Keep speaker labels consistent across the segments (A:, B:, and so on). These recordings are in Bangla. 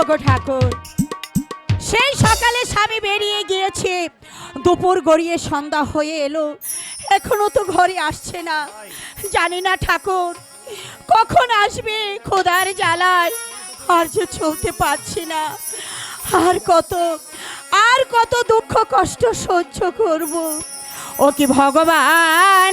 A: ওগো ঠাকুর। সেই সকালে স্বামী বেরিয়ে গিয়েছে। দুপুর গড়িয়ে সন্ধ্যা হয়ে এলো। এখনও তো ঘরে আসছে না। জানি না ঠাকুর, কখন আসবে খোদার জ্বালায়। আর যে চলতে পারছি না। আর কত আর কত দুঃখ কষ্ট সহ্য করব। ও কি ভগবান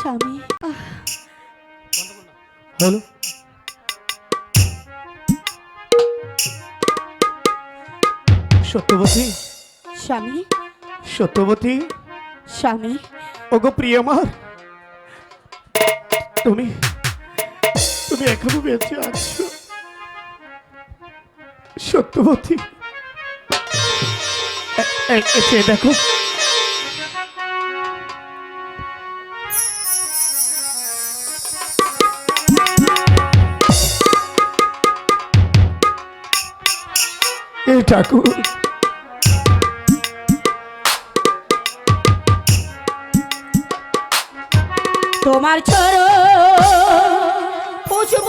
A: স্বামী।
B: হলো সত্যবতী।
A: স্বামী।
B: সত্যবতী।
A: স্বামী।
B: ওগো প্রিয়মার। তুমি তুমি এখনও বেঁচে আছো। সত্যবতী। দেখো। এ ঠাকুর।
A: তোমার ছড় পুষব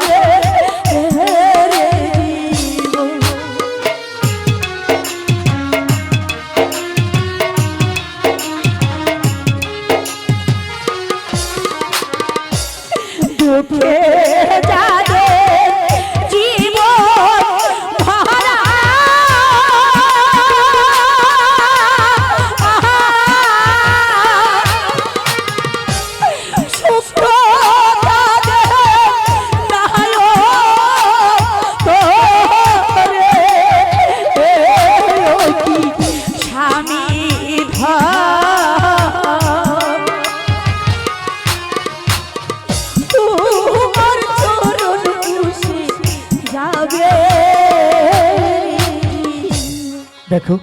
A: দেখো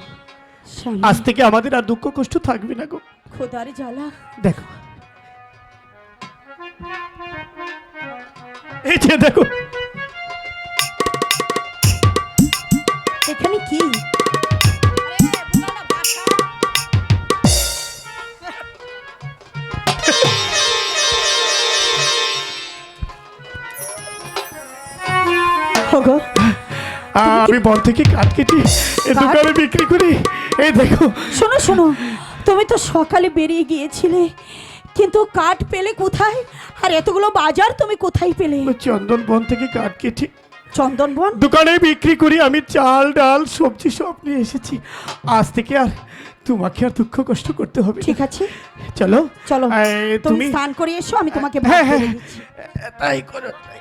B: আজ থেকে আমাদের আর দুঃখ কষ্ট থাকবে না গো।
A: খোদার জ্বালা।
B: দেখো। এই যে দেখো।
A: এখানে কি? ওগো
B: আমি বন থেকে কাঠ কেটে এ দোকানে বিক্রি করি। এই দেখো।
A: শোনো শোনো তুমি তো সকালে বেরিয়ে গিয়েছিলে কিন্তু কাঠ পেলে কোথায়? আর এতগুলো বাজার তুমি কোথায় পেলে?
B: চন্দন বন থেকে কাঠ কেটে
A: চন্দন বন?
B: দোকানে বিক্রি করি। আমি চাল ডাল সবজি সব নিয়ে এসেছি। আজ থেকে আর তোমাকে আর দুঃখ কষ্ট করতে হবে
A: ঠিক আছে।
B: চলো।
A: চলো তুমি স্নান করে এসো আমি তোমাকে
B: হ্যাঁ হ্যাঁ
A: বেড়ে
B: তাই করো তাই।